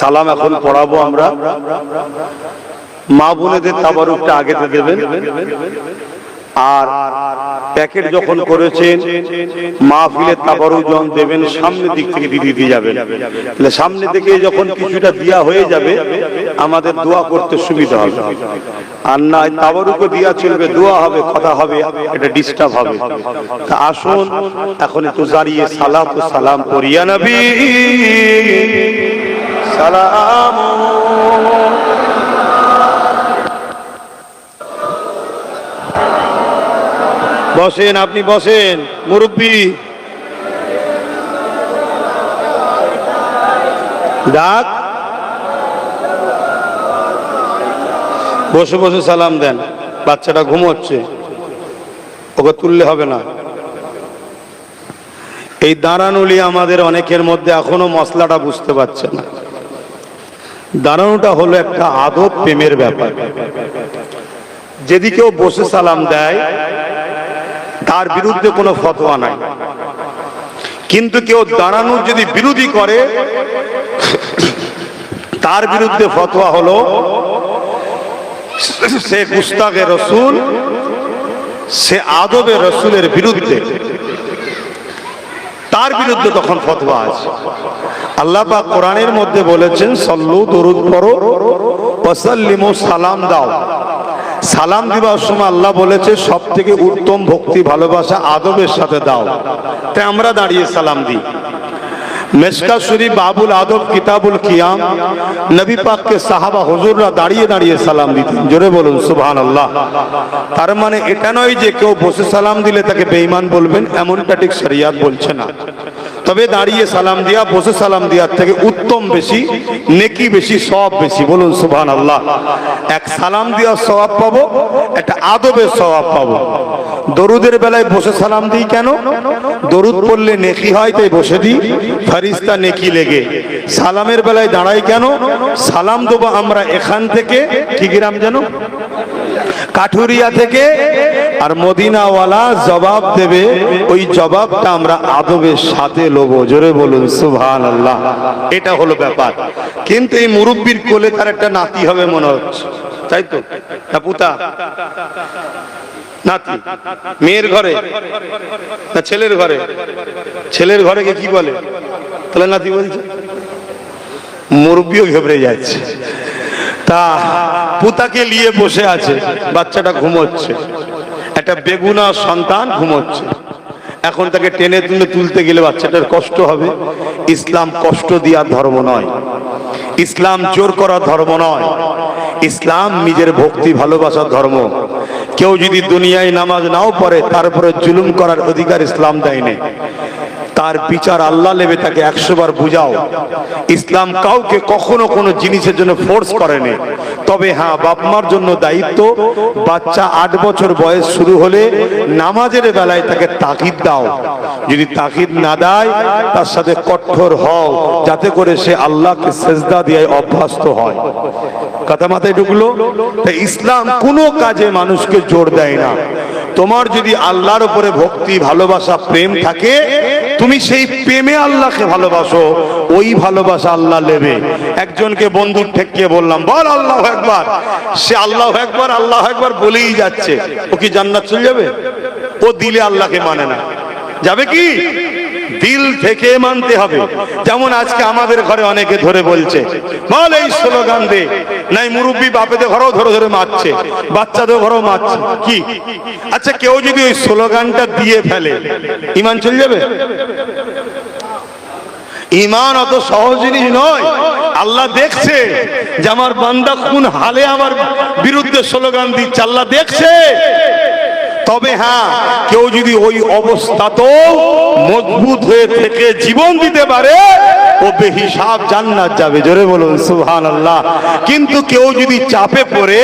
সালাম এখন পড়াবো আমরা। মা বোনেদের তাবারুকটা আগে দেবেন। আর প্যাকেট যখন করেছেন মাহফিলের তাবারুক যখন দেবেন, সামনের দিক থেকে দিদি দিয়ে যাবেন। তাহলে সামনে থেকে যখন কিছুটা দেওয়া হয়ে যাবে, আমাদের দোয়া করতে সুবিধা হবে। আর না তাবারুকও দিয়া চলবে, দোয়া হবে, কথা হবে, এটা ডিস্টার্ব হবে। তা আসুন, এখন একটু দাঁড়িয়ে সালাত ও সালাম করিয়া নবী! সালাম। বসেন, আপনি বসেন, মুরব্বী। ডাক। বসে বসে সালাম দেন। বাচ্চাটা ঘুমোচ্ছে। ওকে তুললে হবে না। এই দাঁড়ানুলি আমাদের অনেকের মধ্যে এখনও মশলাটা বুঝতে পারছে না। দাঁড়ানোটা হলো একটা আদব, প্রেমের ব্যাপার। যদি কেউ বসে সালাম দেয়, তার বিরুদ্ধে কোনো ফতোয়া নাই। কিন্তু কেউ দাঁড়ানোর যদি বিরোধী করে, তার বিরুদ্ধে ফতোয়া হলো, সে গুস্তাকে রসুল, সে আদবে রসুলের বিরুদ্ধে। তার বিরুদ্ধে তখন ফতোয়া আছে। আল্লাহ পাক কোরআনের মধ্যে বলেছেন, সল্লু দরুদ পড়ো, ওয়াসাল্লিমু সালাম দাও। সালাম দিবার সময় আল্লাহ বলেছে সব থেকে উত্তম ভক্তি, ভালোবাসা আদবের সাথে দাও। তাই আমরা দাঁড়িয়ে সালাম দিই। মেসকা শরীফ, বাবুল আদব, কিতাবুল কিয়াম, নবী পাককে সাহাবা হুজুররা দাঁড়িয়ে দাঁড়িয়ে সালাম দিতেন। জোরে বলুন সুবহান আল্লাহ তার মানে এটা নয় যে কেউ বসে সালাম দিলে তাকে বেঈমান বলবেন, এমনটা ঠিক শরিয়াত বলছে না। তবে দাঁড়িয়ে সালাম দিয়া, বসে সালাম দেওয়ার থেকে উত্তম বেশি, নেকি বেশি, সব বেশি। বলুন সুবহান আল্লাহ এক সালাম দেওয়ার স্বভাব পাবো, একটা আদবের স্বভাব পাবো। দরুদের বেলায় বসে সালাম দিই কেন? দরুদ পড়লে নেকি হয়, তাই বসে দিই। ফারিস্তা নেকি লেগে। সালামের বেলায় দাঁড়াই কেন? সালাম দেবো আমরা এখান থেকে, কি গ্রাম যেন? কাঠুরিয়া থেকে আর মদিনাওয়ালা জবাব দেবে, ওই জবাবটা আমরা আদবের সাথে লোবো। জোরে বলুন সুবহান আল্লাহ এটা হলো ব্যাপার। কিন্তু এই মুরব্বীর কোলে তার একটা নাতি হবে মনে হচ্ছে। তাই তো? পুতা? নাতি? মেয়ের ঘরে? না ছেলের ঘরে? ছেলের ঘরে কি বলে? তাহলে নাতি বলছে, মুরব্বীও ঘেবড়ে যাচ্ছে। তা পুতাকে নিয়ে বসে আছে, বাচ্চাটা ঘুমোচ্ছে। একটা বেগুনা সন্তান ঘুমোচ্ছে। এখন তাকে টেনে তুলে তুলতে গেলে বাচ্চাটার কষ্ট হবে। ইসলাম কষ্ট দেওয়ার ধর্ম নয়। ইসলাম জোর করার ধর্ম নয়। ইসলাম নিজের ভক্তি ভালোবাসার ধর্ম। কেউ যদি দুনিয়ায় নামাজ নাও পড়ে, তারপরে জুলুম করার অধিকার ইসলাম দেয়নি তার বিচার আল্লাহ নেবে, তাকে একশো বার বুঝাও। ইসলাম কাউকে কখনো কোনো জিনিসের জন্য ফোর্স করেনি তবে হ্যাঁ বাপমার জন্য দায়িত্ব, বাচ্চা আট বছর বয়স শুরু হলে নামাজের বেলায় তাকে তাকিদ দাও। যদি তাকিদ না দেয়, তার সাথে কঠোর হও, যাতে করে সে আল্লাহকে সেজদা দিয়ে অভ্যস্ত হয়। কথা ঢুকলো তাই ইসলাম কোনো কাজে মানুষকে জোর দেয় না। তোমার যদি আল্লাহর উপরে ভক্তি, ভালোবাসা, প্রেম থাকে, তুমি সেই প্রেমে আল্লাহকে ভালোবাসো, ওই ভালোবাসা আল্লাহ নেবে। একজনকে বন্ধু ঠেকিয়ে বললাম, বল আল্লাহ একবার। সে আল্লাহ একবার আল্লাহ একবার বলেই যাচ্ছে। ও কি জান্নাত চলে যাবে? ও দিলে আল্লাহকে মানে না। যাবে কি? দিল থেকে মানতে হবে। যেমন আজকে আমাদের ঘরে অনেকে ধরে বলছে, বল এই স্লোগান দে। নাই, মুরব্বী বাপেদের ঘরেও ধরে ধরে মারছে, বাচ্চাদের ঘরেও মারছে। কি? আচ্ছা কেউ যদি ওই স্লোগানটা দিয়ে ফেলে, ইমান চলে যাবে? ইমান অত সহজ জিনিস নয়। আল্লাহ দেখছে যে আমার বান্দা কোন হালে আমার বিরুদ্ধে স্লোগান দিচ্ছে। আল্লাহ দেখছে। তবে হ্যাঁ কেউ যদি ওই অবস্থাতেও মজবুত হয়ে থেকে জীবন দিতে পারে, ও বেহিসাব জান্নাত যাবে। জোরে বলুন সুহান আল্লাহ কিন্তু কেউ যদি চাপে পড়ে,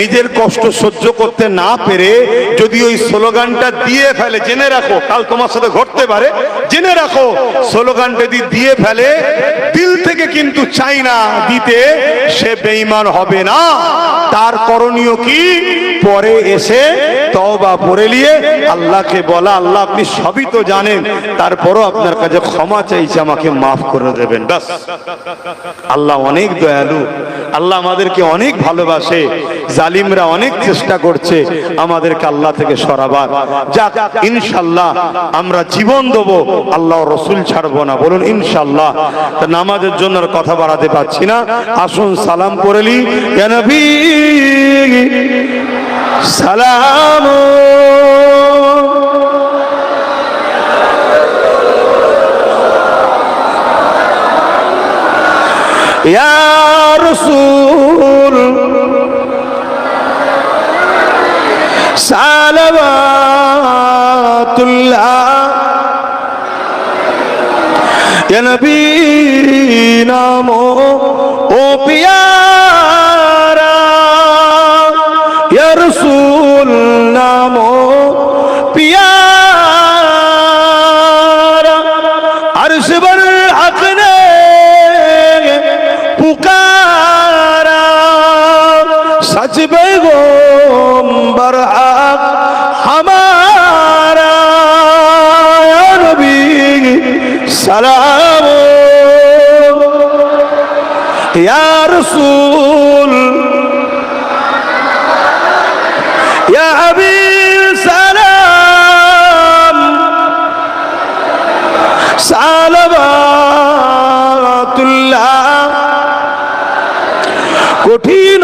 নিজের কষ্ট সহ্য করতে না পেরে, যদি ওই স্লোগানটা দিয়ে ফেলে, জেনে রাখো, কাল তোমার সাথে ঘটতে পারে, জেনে রাখো, স্লোগানটা যদি দিয়ে ফেলে, দিল থেকে কিন্তু চাই না দিতে সে বেঈমান হবে না। তার করণীয় কি? পরে এসে তওবা পড়ে নিয়ে আল্লাহকে বলা, আল্লাহ আপনি সবই তো জানেন, তারপরও আপনার কাছে ক্ষমা চাইছে, আমাকে মাফ করে দেবেন। বাস আল্লাহ অনেক দয়ালু। আল্লাহ আমাদেরকে অনেক ভালোবাসে, জালিমরা অনেক চেষ্টা করছে আমাদেরকে আল্লাহ থেকে সরাবার। যাক, ইনশাল্লাহ আমরা জীবন দেব, আল্লাহ রসুল ছাড়বো না। বলুন, ইনশাল্লাহ। তা নামাজের জন্য আর কথা বাড়াতে পারছি না। আসুন, সালাম নবী, সালাম। রসুল সালবাতুল্লাহ নবী নামো ও পিয়া সালাম। ইয়া রাসূল। ইয়া হাবিব সালাম। সালাবাতুল্লাহ কঠিন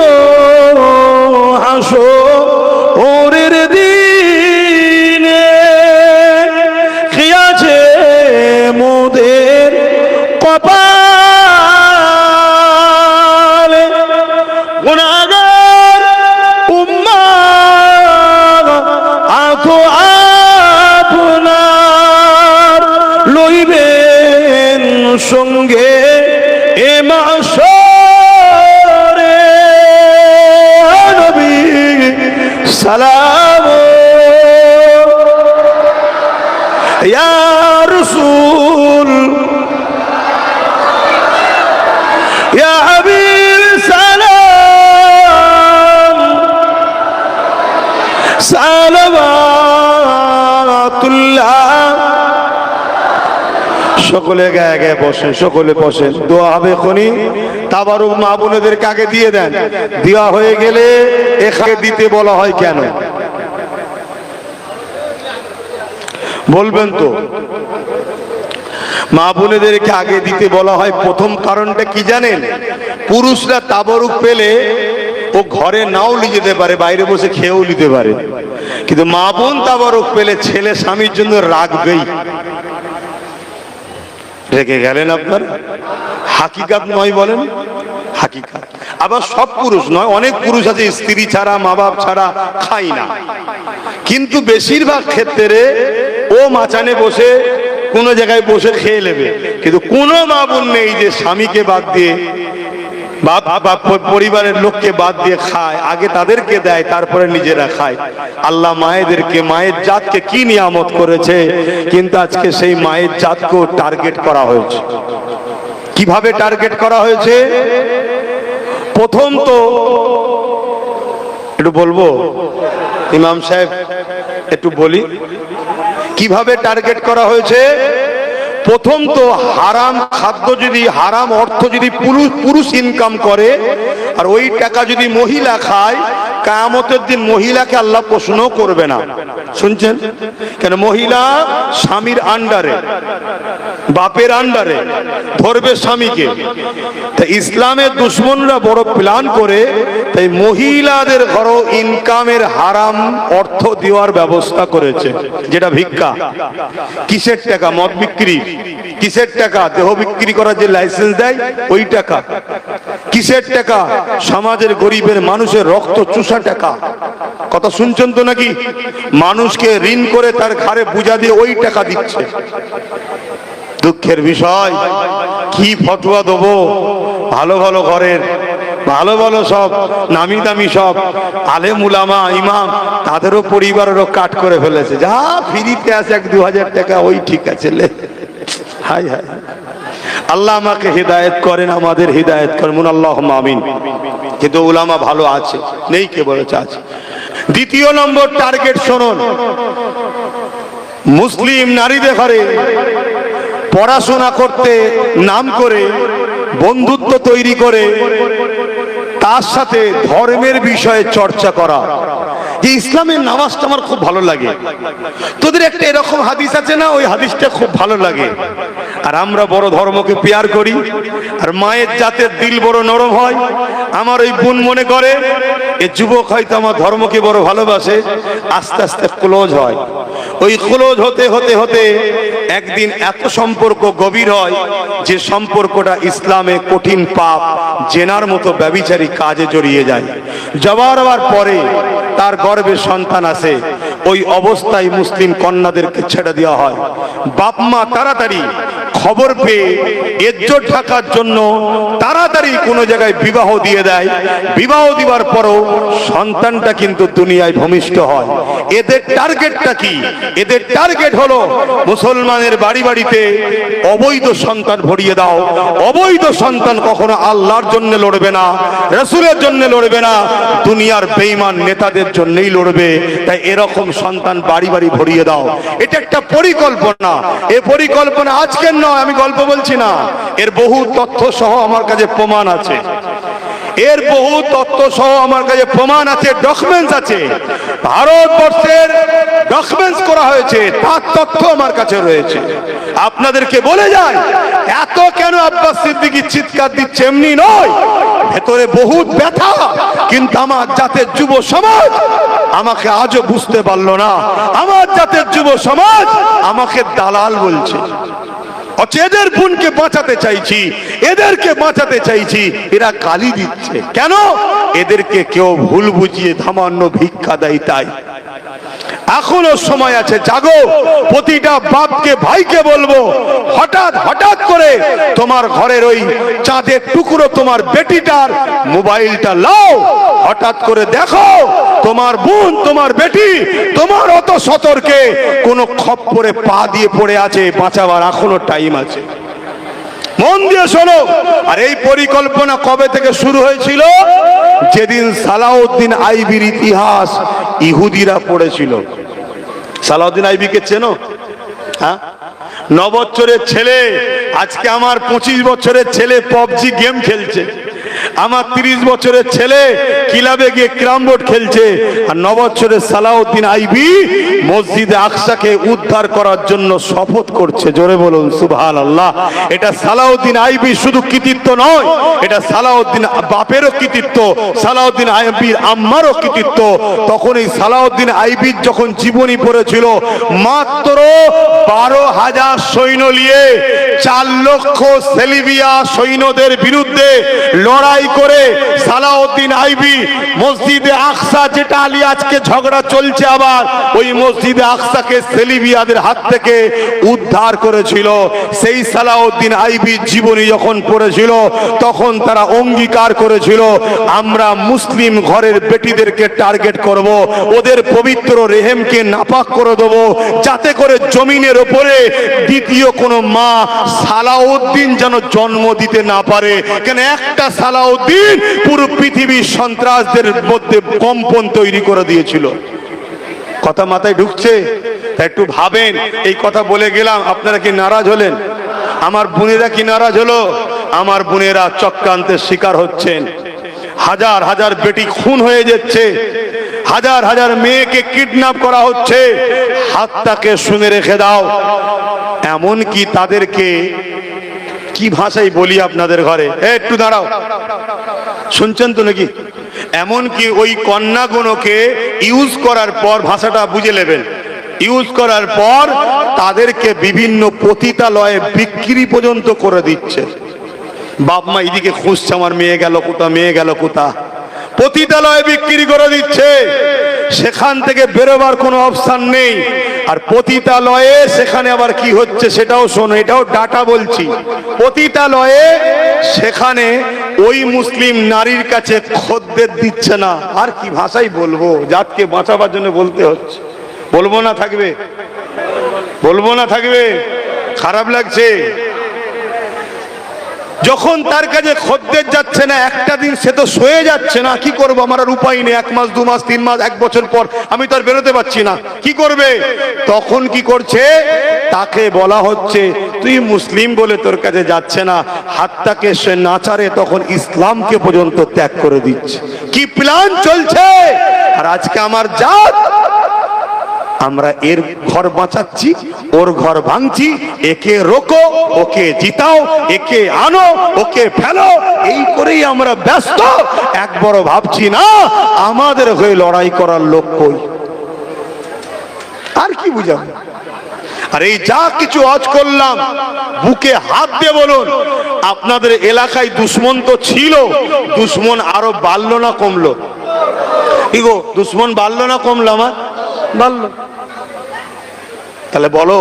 সঙ্গে এ নবী সালাম। রাসূল হাবিব সালাম। সালামাতুল্লাহ সকলে গায়ে গায়ে বসেন, সকলে বসেন। দোয়া হবে খনি। তাবারুক মা বোনেদেরকে আগে দিয়ে দেন? দেওয়া হয়ে গেলে এখানে দিতে বলা হয় কেন? বলবেন তো। মা বোনেদেরকে আগে দিতে বলা হয়? প্রথম কারণটা কি জানেন? পুরুষরা তাবরুক পেলে ও ঘরে নাও নিয়ে যেতে পারে, বাইরে বসে খেয়েও নিতে পারে। কিন্তু মা বোন তাবরুক পেলে ছেলে স্বামীর জন্য রাখবেই। রেখে গেলেন আপনার? হাকিকাত নয় বলেন। হাকিকাত। আবার সব পুরুষ নয়, অনেক পুরুষ আছে, স্ত্রী ছাড়া মা বাপ ছাড়া খাই না। কিন্তু বেশিরভাগ ক্ষেত্রে ও মাচানে বসে, কোনো জায়গায় বসে খেয়ে নেবে। কিন্তু কোনো মা বোন নেই যে স্বামীকে বাদ দিয়ে পরিবারের লোককে বাদ দিয়ে খায়, আগে তাদেরকে দেয়, তারপরে নিজেরা খায়। আল্লাহ মায়েদেরকে, মায়ের জাতকে কি নিয়ামত করেছে? কিন্তু আজকে সেই মায়ের জাতকেও টার্গেট করা হয়েছে। কীভাবে টার্গেট করা হয়েছে? প্রথম তো একটু বলব, ইমাম সাহেব, একটু বলি। কীভাবে টার্গেট করা হয়েছে? প্রথম তো হারাম খাদ্য যদি হারাম, অর্থ যদি পুরুষ পুরুষ ইনকাম করে, আর ওই টাকা যদি মহিলা খায় কায়ামতের দিন মহিলাকে আল্লাহ প্রশ্ন করবে না। শুনছেন? কেন মহিলা স্বামীর আন্ডারে, বাপের আন্ডারে ধরবে স্বামীকে। তা ইসলামের দুশ্মনরা বড় প্ল্যান করে, তাই মহিলাদের ঘর ইনকামের হারাম অর্থ দেওয়ার ব্যবস্থা করেছে। যেটা ভিক্ষা। কিসের টাকা? মদ বিক্রি। কিসের টাকা? দেহ বিক্রি করার যে লাইসেন্স দেয়, ওই টাকা। কিসের টাকা? সমাজের গরিবের মানুষের রক্ত চুষা টাকা। কথা শুনছেন তো নাকি? মানুষকে ঋণ করে তার ঘাড়ে বুঝা দিয়ে ওই টাকা দিচ্ছে। দুঃখের বিষয়, কি ফটোয়া দেবো? ভালো ভালো ঘরের, ভালো ভালো সব, নামি দামি সব আলে মুলামা ইমাম, তাদেরও পরিবারেরও কাট করে ফেলেছে। যা ফিরিতে আছে এক দু হাজার টাকা, ওই ঠিক আছে হাই হাই আল্লাহ আমাকে হৃদায়ত করেন, আমাদের হৃদায়ত করেন। আল্লাহ আমিন। কিন্তু উলামা ভালো আছে, নেই কে বলেছে আছে। দ্বিতীয় নম্বর টার্গেট শুনুন। মুসলিম নারীদের ঘরে পড়াশোনা করতে, নাম করে, বন্ধুত্ব তৈরি করে, তার সাথে ধর্মের বিষয়ে চর্চা করা। যে ইসলামের নামাজটা আমার খুব ভালো লাগে। তোদের একটা এরকম হাদিস আছে না? ওই হাদিসটা খুব ভালো লাগে। আর আমরা বড় ধর্মকে পেয়ার করি, আর মায়ের জাতের দিল বড় নরম হয়। আমার ওই বোন মনে করে, এ যুবক হয়তো আমার ধর্মকে বড় ভালোবাসে, আস্তে আস্তে ক্লোজ হয়। ওই ক্লোজ হতে হতে হতে একদিন এত সম্পর্ক গভীর হয় যে সম্পর্কটা ইসলামে কঠিন পাপ, জেনার মতো ব্যবিচারী কাজে জড়িয়ে যায়। জবার পরে তার গর্ভে সন্তান আছে। ওই অবস্থায় মুসলিম কন্যাদেরকে ছেড়ে দেওয়া হয়। বাপ মা তাড়াতাড়ি খবর পেয়ে এজ্জত ঢাকার জন্য তাড়াতাড়ি কোনো জায়গায় বিবাহ দিয়ে দেয়। বিবাহ দিবার পরও সন্তানটা কিন্তু দুনিয়ায় ভূমিষ্ঠ হয়। এদের টার্গেটটা কি? এদের টার্গেট হলো মুসলমানের বাড়ি বাড়িতে অবৈধ সন্তান ভরিয়ে দাও। অবৈধ সন্তান কখনো আল্লাহর জন্য লড়বে না, রসুলের জন্য লড়বে না, দুনিয়ার বেইমান নেতাদের জন্যই লড়বে। তাই এরকম সন্তান বাড়ি বাড়ি ভরিয়ে দাও। এটা একটা পরিকল্পনা। এ পরিকল্পনা আজকের নয়, আমি গল্প বলছি না। এর বহু তথ্য সহ আমার কাছে প্রমাণ আছে। এর বহু তথ্য সহ আমার কাছে প্রমাণ আছে ডকুমেন্টস আছে। ভারতবর্ষের ডকুমেন্টস করা হয়েছে, তার তথ্য আমার কাছে রয়েছে। আপনাদেরকে বলে যায় এত কেন আব্বাস সিদ্দিকি চিৎকার দিচ্ছে? এমনি নয়। ভেতরে বহুত ব্যথা, কিন্তু আমার জাতের যুব সমাজ আমাকে আজও বুঝতে পারল না। আমার জাতের যুব সমাজ আমাকে দালাল বলছে। এদের বোনকে বাঁচাতে চাইছি, এদেরকে বাঁচাতে চাইছি, এরা গালি দিচ্ছে। কেন? এদেরকে কেউ ভুল বুঝিয়ে ধামান্য ভিক্ষা দেয় তাই। এখনও সময় আছে, জাগো। প্রতিটা বাপকে, ভাইকে বলব, হঠাৎ হঠাৎ করে তোমার ঘরের ওই চাঁদের টুকরো তোমার বেটিটার মোবাইলটা লাও। হঠাৎ করে দেখো, তোমার বোন, তোমার বেটি, তোমার অত সতর্কে কোন খপ্পরে পা দিয়ে পড়ে আছে, বাঁচাবার এখনও টাইম আছে। মন দিয়ে শোনো। আর এই পরিকল্পনা কবে থেকে শুরু হয়েছিল? যেদিন সালাউদ্দিন আইবির ইতিহাস ইহুদিরা পড়েছিল। সালাউদ্দিন আইবিকে চেনো? হ্যাঁ? ন ছেলে, আজকে আমার পঁচিশ বছরের ছেলে পবজি গেম খেলছে। আমার তিরিশ বছরের ছেলে কিলাবে গিয়ে ক্রাম বোর্ড খেলছে। আর ন বছরের সালাউদ্দিন আইবি মসজিদে আকসাকে উদ্ধার করার জন্য শপথ করছে। জোরে বলুন সুবহান আল্লাহ এটা সালাউদ্দিন আইবি শুধু কৃতিত্ব নয়, এটা সালাউদ্দিন বাপেরও কৃতিত্ব, সালাউদ্দিন আইবির আম্মারও কৃতিত্ব। তখন এই সালাউদ্দিন আইবির যখন জীবনী পড়েছিল, মাত্র বারো হাজার সৈন্য নিয়ে চার লক্ষ সেলিবিয়া সৈন্যদের বিরুদ্ধে লড়াই করে সালাউদ্দিন আইবি মসজিদে আকসা যেটা আলী আজকে ঝগড়া চলছে আবার, ওই মসজিদে আকসাকে সেলিবিয়াদের হাত থেকে উদ্ধার করেছিল। সেই সালাউদ্দিন আইবি জীবনী যখন পড়েছিল, তখন তারা অঙ্গীকার করেছিল, আমরা মুসলিম ঘরের বেটিদেরকে টার্গেট করব, ওদের পবিত্র রেহেমকে নাপাক করে দেব, যাতে করে জমিনের ওপরে দ্বিতীয় কোনো মা সালাউদ্দিন যেন জন্ম দিতে না পারে। কেন একটা সালাউদ্দিন পুরো পৃথিবীর সন্ত্রাসদের মধ্যে কম্পন তৈরি করে দিয়েছিল। কথা মাথায় ঢুকছে, তা একটু ভাবেন। এই কথা বলে গেলাম, আপনারা কি নারাজ হলেন? আমার বোনেরা কি নারাজ হলো? আমার বোনেরা চক্রান্তের শিকার হচ্ছেন। হাজার হাজার বেটি খুন হয়ে যাচ্ছে। হাজার হাজার মেয়েকে কিডন্যাপ করা হচ্ছে। হাতটাকে শুনে রেখে দাও। এমন কি তাদেরকে কি ভাষায় বলি আপনাদের ঘরে? একটু দাঁড়াও। শুনছেন তো নাকি? এমন কি ওই কন্যাগুলোকে ইউজ করার পর ভাষাটা বুঝে নেবেন। ইউজ করার পর তাদেরকে বিভিন্ন পতিতালয়ে বিক্রি পর্যন্ত করে দিচ্ছে। বাপ মা এদিকে খুঁজছে, আমার মেয়ে গেল কোথা, মেয়ে গেল কোথা। পতিতালয়ে বিক্রি করে দিচ্ছে। সেখান থেকে বেরোবার কোনো অপশন নেই। আর পতিতালয়ে সেখানে আবার কি হচ্ছে সেটাও শোনো, এটাও ডাটা বলছি। পতিতালয়ে সেখানে ওই মুসলিম নারীর কাছে খদ্দের দিচ্ছে না। আর কি ভাষাই বলব? জাতকে বাঁচাবার জন্য বলতে হচ্ছে। বলব না থাকবে? বলব না থাকবে? খারাপ লাগছে? যখন তার কাছে খদ্দের যাচ্ছে না, একটা দিন সে তো সয়ে যাচ্ছে না, কি করব? আমার আর উপায় নেই, এক মাস, দু মাস, তিন মাস, এক বছর পর আমি তো আর বেরোতে পারছি না। কি করবে? তখন কি করছে? তাকে বলা হচ্ছে, তুই মুসলিম বলে তোর কাছে যাচ্ছে না, হাতটাকে সে নাচারে, তখন ইসলামকে পর্যন্ত ত্যাগ করে দিচ্ছে। কি প্ল্যান চলছে? আর আজকে আমার জাত আমরা এর ঘর বাঁচাচ্ছি, ওর ঘর ভাঙছি, একে রোকো, ওকে জিতাও, একে আনো, ওকে ফেলো, এই করেই আমরা ব্যস্ত। এক বড় ভাবছি, না, আমাদের হয়ে লড়াই করার লোক কই? আর কি বুঝাবো? আর এই যা কিছু আজ করলাম, বুকে হাত দিয়ে বলুন, আপনাদের এলাকায় দুশ্মন তো ছিল, দুশ্মন আরও বাড়লো না কমলো? কি গো, দুশ্মন বাড়লো না কমলো আমার? তাহলে বলো,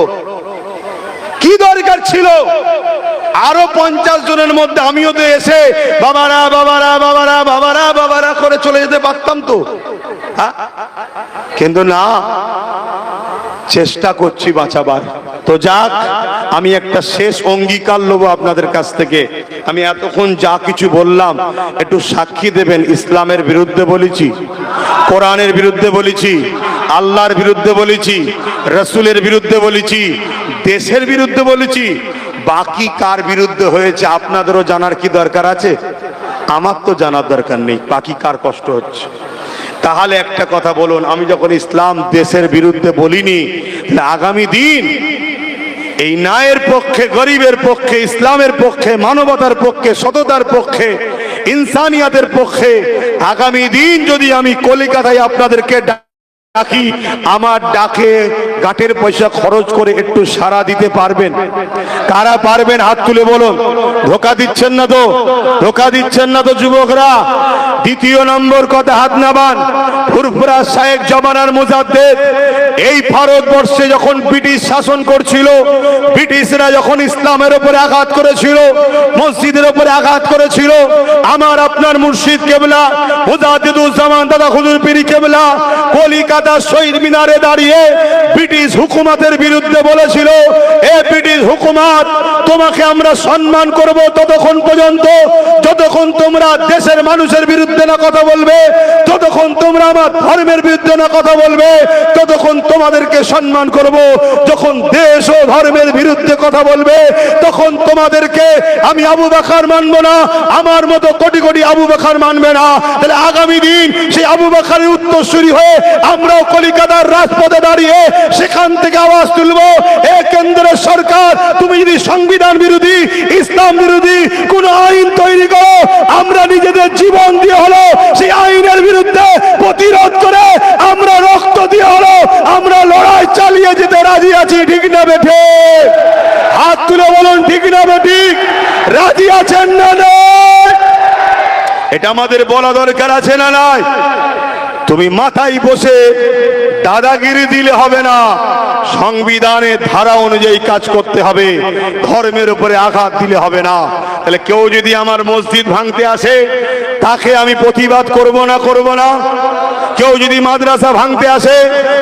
কি দরকার ছিল আরও পঞ্চাশ জনের মধ্যে আমিও তো এসে বাবারা বাবারা বাবারা বাবারা বাবারা করে চলে যেতে পারতাম তো? কিন্তু না চেষ্টা করছি বাঁচাবার। তো যাক, আমি একটা শেষ অঙ্গীকার নেব আপনাদের কাছ থেকে। আমি এতক্ষণ যা কিছু বললাম, একটু সাক্ষী দেবেন ইসলামের বিরুদ্ধে বলেছি, কোরআনের বিরুদ্ধে বলেছি, আল্লাহর বিরুদ্ধে বলেছি, রসুলের বিরুদ্ধে বলেছি, দেশের বিরুদ্ধে বলেছি। বাকি কার বিরুদ্ধে হয়েছে আপনাদেরও জানার কি দরকার আছে? আমার তো জানার দরকার নেই, বাকি কার কষ্ট হচ্ছে? তাহলে একটা কথা বলুন, আমি যখন ইসলাম দেশের বিরুদ্ধে বলিনি আগামী দিন এই ন্যায়ের পক্ষে, গরিবের পক্ষে, ইসলামের পক্ষে, মানবতার পক্ষে, সততার পক্ষে, ইনসানিয়াতের পক্ষে, আগামী দিন যদি আমি কলিকাতায় আপনাদেরকে ডাকি আমার ডাকে গাটের পয়সা খরচ করে একটু সারা দিতে পারবেন। কারা পারবেন হাত তুলে বলুন? ধোকা দিচ্ছেন না তো? ধোকা দিচ্ছেন না তো যুবকরা? দ্বিতীয় নম্বর কথা হাত নামান। ফুরফুরা শাহেক জমানার মুজাদ্দেদ। এই ভারতবর্ষে যখন ব্রিটিশ শাসন করছিল, ব্রিটিশরা যখন ইসলামের উপরে আঘাত করেছিল, মসজিদের উপরে আঘাত করেছিল, আমার আপনার মুর্শিদ কেবলা, মুজাদ্দিদুজ্জামান দাদা হুজুর পিরি কেবলা, কলিকাতা শহীদ মিনারে দাঁড়িয়ে ব্রিটিশ হুকুমাতের বিরুদ্ধে বলেছিল, এ ব্রিটিশ হুকুমাত, তোমাকে আমরা সম্মান করব ততক্ষণ পর্যন্ত। যতক্ষণ তোমরা দেশের মানুষের বিরুদ্ধে না কথা বলবে ততক্ষণ তোমরা আমার ধর্মের বিরুদ্ধে না কথা বলবে, ততক্ষণ তোমাদেরকে সম্মান করব। যখন দেশ ও ধর্মের বিরুদ্ধে কথা বলবে, তখন তোমাদেরকে আমি আবু বাখার মানব না, আমার মতো কোটি কোটি আবু বাখার মানবে না। তাহলে আগামী দিন সেই আবু বাখারের উত্তরসূরি হয়ে আমরাও কলিকাতার রাজপথে দাঁড়িয়ে সেখান থেকে আওয়াজ তুলবো, এ কেন্দ্রের সরকার, তুমি যদি সংবিধান বিরোধী, ইসলাম বিরোধী, কোন আইন তৈরি করো, আমরা নিজেদের জীবন দিয়ে হলো সেই আইনের বিরুদ্ধে প্রতিরোধ করে আমরা রক্ত দিয়ে হলো আমরা লড়াই চালিয়ে যেতে রাজি আছি, ঠিক না বেঠে হাত তুলে বলুন, ঠিক না বেঠিক রাজি আছেন না নয় এটা আমাদের বলা দরকার আছে না নাই? তুমি মাথায় বসে দাদাগিরি দিলে হবে না। সংবিধানের ধারা অনুযায়ী কাজ করতে হবে। ধর্মের উপরে আঘাত দিলে হবে না। তাহলে কেউ যদি আমার মসজিদ ভাঙতে আসে, তাকে আমি প্রতিবাদ করব না করব না? কেউ যদি মাদ্রাসা ভাঙতে আসে,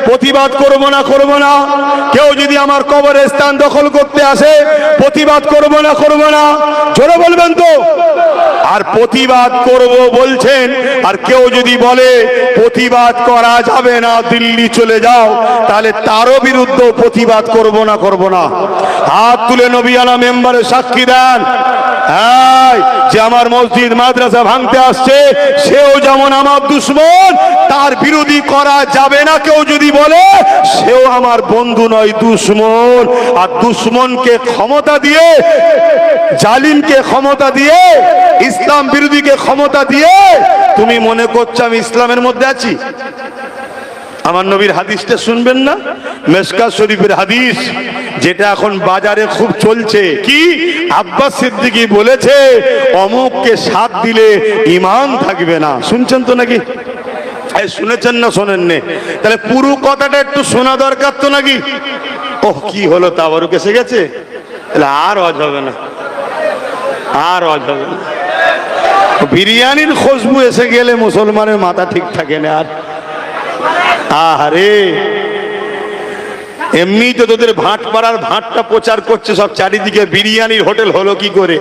প্রতিবাদ করব না করব না। কেউ যদি আমার কবরের স্থান দখল করতে আসে, প্রতিবাদ করব না করব না। জোরে বলবেন তো? আর প্রতিবাদ করব বলছেন, আর কেউ যদি বলে, প্রতিবাদ করা যাবে না, দিল্লি চলে যাও, তাহলে তারও বিরুদ্ধে প্রতিবাদ করব না করব না। হাত তুলে নবিয়ালা মেম্বারে সাক্ষী দেন। যে আমার মসজিদ মাদ্রাসা ভাঙতে আসছে, সেও যেমন আমার দুশ্মন তার বিরোধী করা যাবে না, কেউ যদি বলে, সেও আমার বন্ধু নয়, দুশ্মন। আর দুশ্মনকে ক্ষমতা দিয়ে, জালিমকে ক্ষমতা দিয়ে, ইসলাম বিরোধীকে ক্ষমতা দিয়ে, তুমি মনে করছ আমি ইসলামের মধ্যে আছি? আমার নবীর হাদিসটা শুনবেন না? মেসকা শরীফের হাদিস, যেটা এখন বাজারে খুব চলছে। কি? আব্বাস সিদ্দিকি বলেছে, অমুককে সাথ দিলে ইমান থাকবে না। শুনছেন তো নাকি? এই শুনেছেন না শোনেন নে তাহলে পুরো কথাটা একটু শোনা দরকার তো নাকি? ওহ, কি হলো তা আবারও কেসে গেছে তাহলে আর অজ হবে না। আর অজ হবে না। বিরিয়ানির খুশবু এসে গেলে মুসলমানের মাথা ঠিক থাকে না আর। আহারে। এমনি তো তোদের ভাট পাড়ার ভাটটা প্রচার করছে সব চারিদিকে। বিরিয়ানির হোটেল হলো কি করে?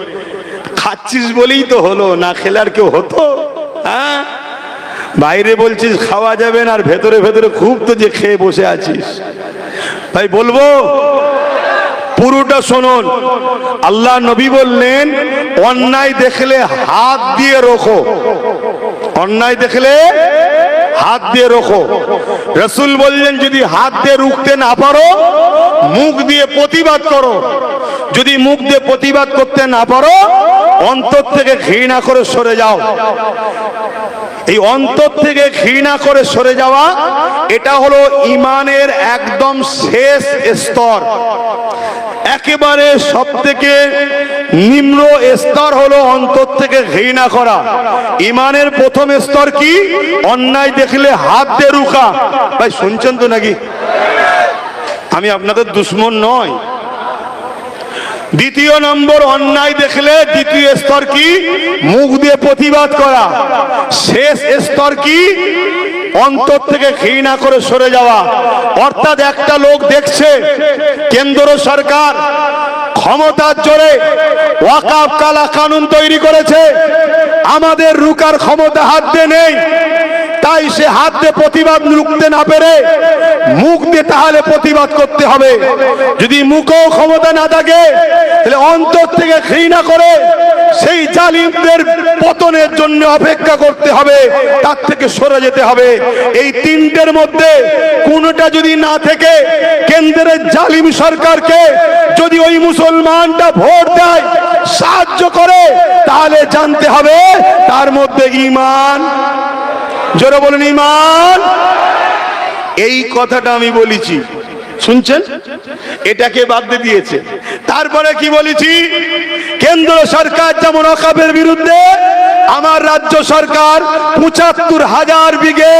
খাচ্ছিস বলেই তো হলো, না খেলে আর কেউ হতো? হ্যাঁ? বাইরে বলছিস খাওয়া যাবে না, আর ভেতরে ভেতরে খুব তো যে খেয়ে বসে আছিস। ভাই বলব, পুরোটা শুনুন। আল্লাহ নবী বললেন, অন্যায় দেখলে হাত দিয়ে রোখো। অন্যায় দেখলে হাত দিয়ে রোখো। রসুল বললেন, যদি হাত দিয়ে রুখতে না পারো, মুখ দিয়ে প্রতিবাদ করো। যদি মুখ দিয়ে প্রতিবাদ করতে না পারো, অন্তর থেকে ঘৃণা করে সরে যাও। এই অন্তর থেকে ঘৃণা করে সরে যাওয়া, এটা হলো ইমানের একদম শেষ স্তর। একেবারে সব থেকে নিম্ন স্তর হলো অন্তর থেকে ঘৃণা করা। ইমানের প্রথম স্তর কি? অন্যায় দেখলে হাত দিয়ে রুখা। ভাই, শুনছেন তো নাকি? আমি আপনাদের দুশ্মন নয়। দ্বিতীয় নম্বর অন্যায় দেখলে দ্বিতীয় স্তর কি? মুখ দিয়ে প্রতিবাদ করা। শেষ স্তর কি? অন্তর থেকে ঘৃণা করে সরে যাওয়া। অর্থাৎ একটা লোক দেখছে, কেন্দ্র সরকার ক্ষমতার জোরে ওয়াকাফ কালা কানুন তৈরি করেছে। আমাদের রুকার ক্ষমতা হাত নেই। সে হাত দিয়ে প্রতিবাদ রুখতে না পেরে মুখ দিয়ে তাহলে প্রতিবাদ করতে হবে। যদি মুখেও ক্ষমতা না থাকে, তাহলে অন্তর থেকে ঘৃণা করে সেই জালিমদের পতনের জন্য অপেক্ষা করতে হবে, তার থেকে সরে যেতে হবে। এই তিনটের মধ্যে কোনটা যদি না থেকে, কেন্দ্রের জালিম সরকারকে যদি ওই মুসলমানটা ভোট দেয়, সাহায্য করে, তাহলে জানতে হবে তার মধ্যে ইমান জোরে বলুন, ইমান। এই কথাটা আমি বলেছি। শুনছেন? এটাকে বাদ দিয়ে দিয়েছে। তারপরে কি বলেছি? কেন্দ্র সরকার যেমন অকাবের বিরুদ্ধে, আমার রাজ্য সরকার পঁচাত্তর হাজার বিঘে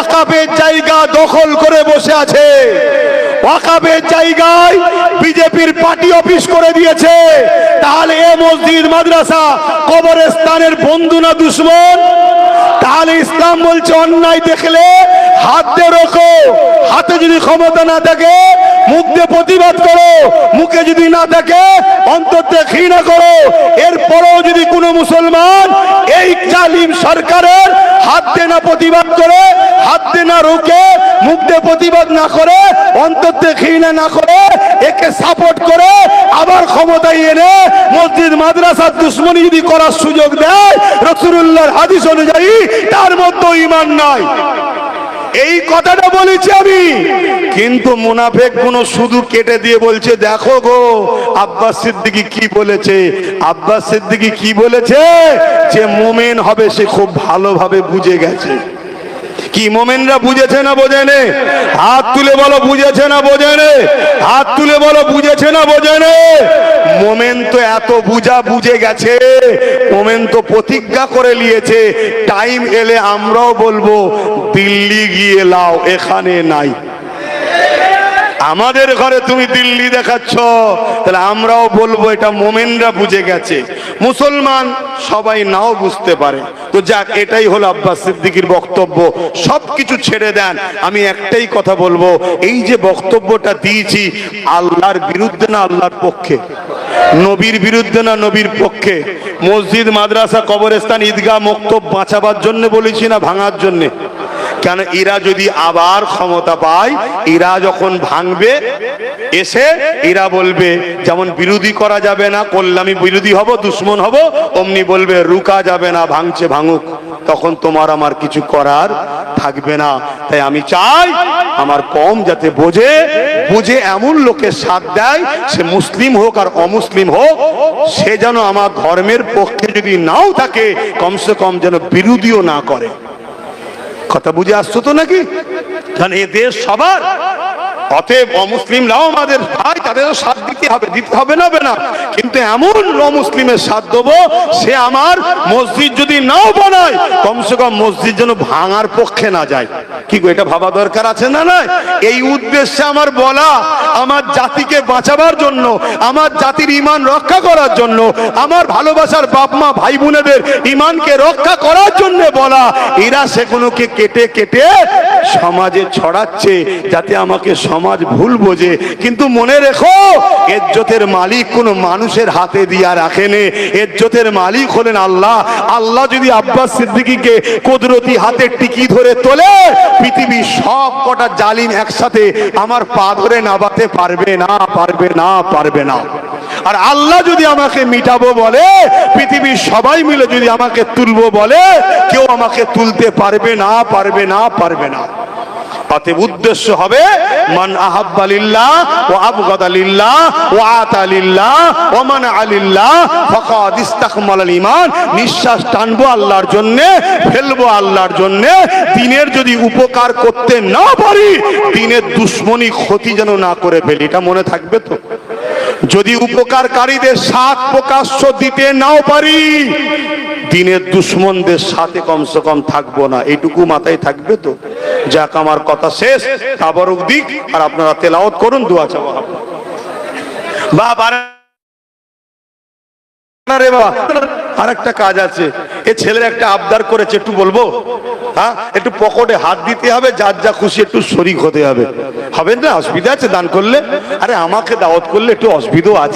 অকাবের জায়গা দখল করে বসে আছে। ওয়াকাবের জায়গায় বিজেপির পার্টি অফিস করে দিয়েছে। তাহলে এ মসজিদ, মাদ্রাসা, কবরস্থানের বন্ধু না দুশ্মন? তাহলে ইসলাম বলছে, অন্যায় দেখলে হাত দিয়ে রোখো। হাতে যদি ক্ষমতা না থাকে, মুখ দিয়ে প্রতিবাদ করো। মুখে যদি না থাকে, অন্তর ঘৃণা করো। এরপরেও যদি কোনো মুসলমান এই জালিম সরকারের হাত দিয়ে না প্রতিবাদ করে হাত দিয়ে না রোকে, মুখ দিয়ে প্রতিবাদ না করে, অন্তর ঘৃণা না করে একে সাপোর্ট করে আবার ক্ষমতায় এনে মসজিদ, মাদ্রাসার দুশ্মনী যদি করার সুযোগ দেয় রসুল্লাহর হাদিস অনুযায়ী তার মধ্যে ইমান নাই। এই কথাটা বলেছি আমি। কিন্তু মুনাফেকগুলো শুধু কেটে দিয়ে বলছে, দেখো গো, আব্বাস সিদ্দিকি কি বলেছে? আব্বাস সিদ্দিকি কি বলেছে? যে মোমেন হবে সে খুব ভালোভাবে বুঝে গেছে। কি মোমেনরা বুঝেছে না বোঝেনে? হাত তুলে বলো, বুঝেছে না বোঝেনে? হাত তুলে বলো, বুঝেছে না বোঝেনে? মোমেন তো এত বুঝা বুঝে গেছে, মোমেন তো প্রতিজ্ঞা করে নিয়েছে টাইম এলে আমরাও বলব, দিল্লি গিয়ে লাও, এখানে নাই। আমাদের ঘরে তুমি দিল্লি দেখাচ্ছ, তাহলে আমরাও বলব এটা মোমেনরা বুঝে গেছে। মুসলমান সবাই নাও বুঝতে পারে। তো যাক, এটাই হলো আব্বাস সিদ্দিকির বক্তব্য। সব কিছু ছেড়ে দেন। আমি একটাই কথা বলব, এই যে বক্তব্যটা দিয়েছি, আল্লাহর বিরুদ্ধে না আল্লাহর পক্ষে? নবীর বিরুদ্ধে না নবীর পক্ষে? মসজিদ, মাদ্রাসা, কবরস্থান, ঈদগাহ, মক্তব বাঁচাবার জন্য বলেছি না ভাঙার জন্যে? কেন এরা যদি আবার ক্ষমতা পায় এরা যখন ভাঙবে, এসে এরা বলবে, যেমন বিরোধী করা যাবে না, করলে আমি বিরোধী হব, দুশ্মন হব, অমনি বলবে, রুকা যাবে না, ভাঙছে, ভাঙুক। তখন তোমার আমার কিছু করার থাকবে না। তাই আমি চাই, আমার কম যাতে বোঝে, বুঝে এমন লোকের সাথ দেয়, সে মুসলিম হোক আর অমুসলিম হোক, সে যেন আমার ধর্মের পক্ষে যদি নাও থাকে, কমসে কম যেন বিরোধীও না করে। কথা বুঝে আসছো তো নাকি? কারণ এ দেশ সবার। অতএব অমুসলিমরাও আমাদের ভাই, তাদেরও সাথ দিতে হবে দিতে হবে না না। কিন্তু এমন অমুসলিমের সাথ দেবো, সে আমার মসজিদ যদি নাও বানায়, কমসে কম মসজিদ যেন ভাঙার পক্ষে না যায়। কি এটা ভাবা দরকার আছে না না এই উদ্দেশ্যে আমার বলা, আমার জাতিকে বাঁচাবার জন্য, আমার জাতির ইমান রক্ষা করার জন্য, আমার ভালোবাসার বাপ মা ভাই বোনেদের ইমানকে রক্ষা করার জন্য বলা, এরা সেগুলোকে কেটে কেটে সমাজে ছড়াচ্ছে, যাতে আমাকে ভুল বোঝে, কিন্তু মনে রেখো এজ্জতের মালিক কোনো মানুষের হাতে দিয়া রাখেনে। এজ্জতের মালিক হলেন আল্লাহ। আল্লাহ যদি আব্বাস সিদ্দিকীকে কুদরতি হাতে টিকি ধরে তোলে, পৃথিবীর সব কটা জালিম একসাথে আমার পা ধরে নাবাতে পারবে না পারবে না পারবে না। আর আল্লাহ যদি আমাকে মিটাবো বলে, পৃথিবীর সবাই মিলে যদি আমাকে তুলবো বলে, কেউ আমাকে তুলতে পারবে না পারবে না পারবে না। অতএব উদ্দেশ্য হবে মান আহাব্বালিল্লাহ ও আবগাদালিল্লাহ ও আতালিল্লাহ ও মান আলিল্লাহ ফাকাদ ইস্তাকমালাল ঈমান। নিঃশ্বাস টানবো আল্লাহর জন্য, ফেলব আল্লাহর জন্য। দিনের যদি উপকার করতে না পারি, দিনের দুশ্মনী ক্ষতি যেন না করে ফেলি, এটা মনে থাকবে তো? যদি উপকারকারীদের সাথ প্রকাশ্য দিতে নাও পারি, দিনের দুশ্মনদের সাথে কমসে কম থাকব না, এইটুকু মাথায় থাকবে তো? যাক আমার কথা শেষ তাবরক দিক, আর আপনারা তেলাওত করুন, দোয়া চাওয়া না বাবা একটা কাজ আছে। এ ছেলের একটা আবদার করেছে, একটু বলব? হ্যাঁ? একটু পকেটে হাত দিতে হবে, যার যা খুশি একটু শরিক হতে হবে। হবে না? অসুবিধা আছে, দান করলে। আরে আমাকে দাওয়াত করলে একটু অসুবিধাও আছে।